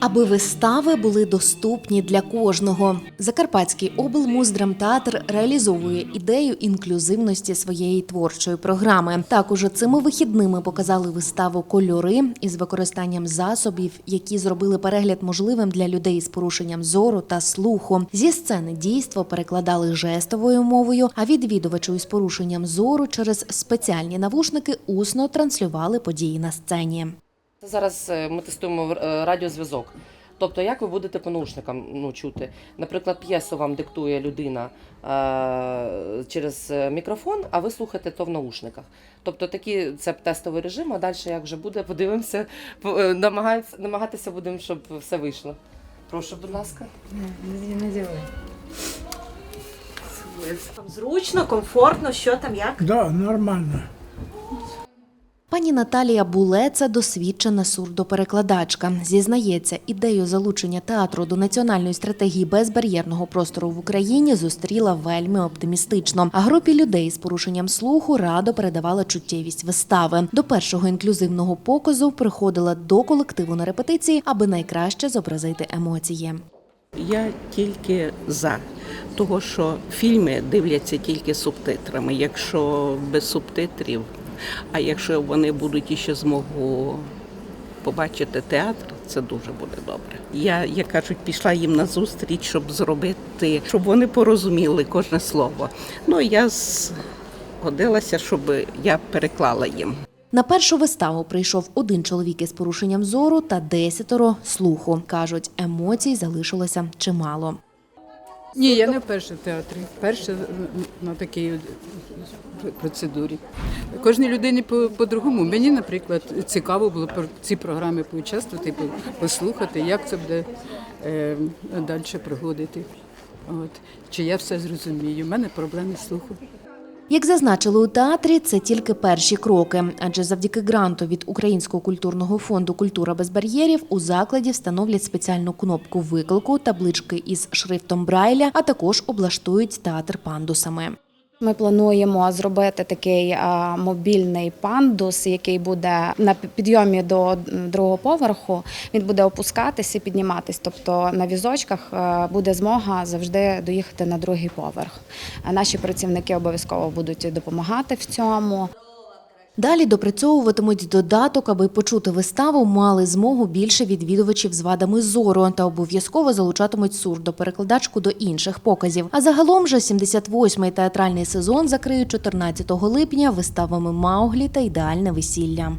Аби вистави були доступні для кожного. Закарпатський облмуздрамтеатр реалізовує ідею інклюзивності своєї творчої програми. Також цими вихідними показали виставу Кольори із використанням засобів, які зробили перегляд можливим для людей з порушенням зору та слуху. Зі сцени дійство перекладали жестовою мовою, а відвідувачу із порушенням зору через спеціальні навушники усно транслювали події на сцені. Зараз е, ми тестуємо е, радіозв'язок. Тобто, як ви будете по наушникам ну, чути? Наприклад, п'єсу вам диктує людина е- через е, мікрофон, а ви слухаєте то в наушниках. Тобто такі це тестовий режим, а далі як вже буде, подивимося, по- намагатися будемо, щоб все вийшло. Прошу, будь ласка. Не, не делай. Зручно, комфортно, що там, як? Да, нормально. Пані Наталія Булеца досвідчена сурдоперекладачка. Зізнається, ідею залучення театру до національної стратегії безбар'єрного простору в Україні зустріла вельми оптимістично. А групі людей з порушенням слуху радо передавала чуттєвість вистави. До першого інклюзивного показу приходила до колективу на репетиції, аби найкраще зобразити емоції. Я тільки за того, що фільми дивляться тільки субтитрами. Якщо без субтитрів, а якщо вони будуть іще змогу побачити театр, це дуже буде добре. Я, як кажуть, пішла їм на зустріч, щоб зробити, щоб вони порозуміли кожне слово. Ну я згодилася, щоб я переклала їм. На першу виставу прийшов один чоловік із порушенням зору та десятеро слуху. кажуть, емоцій залишилося чимало. Ні, я не вперше в театрі. Вперше на такій процедурі. Кожній людині по- по-другому. Мені, наприклад, цікаво було про ці програми поучаствувати, послухати, як це буде е, далі проходити. От. Чи я все зрозумію? У мене проблеми з слухом. Як зазначили у театрі, це тільки перші кроки, адже завдяки гранту від Українського культурного фонду Культура без бар'єрів у закладі встановлять спеціальну кнопку виклику, таблички із шрифтом Брайля, а також облаштують театр пандусами. Ми плануємо зробити такий мобільний пандус, який буде на підйомі до другого поверху. Він буде опускатися і підніматись. Тобто на візочках е, буде змога завжди доїхати на другий поверх. Наші працівники обов'язково будуть допомагати в цьому. Далі допрацьовуватимуть додаток, аби почути виставу, мали змогу більше відвідувачів з вадами зору та обов'язково залучатимуть сурдоперекладачку до інших показів. А загалом же 78-й театральний сезон закриють 14 липня виставами Мауглі та ідеальне весілля.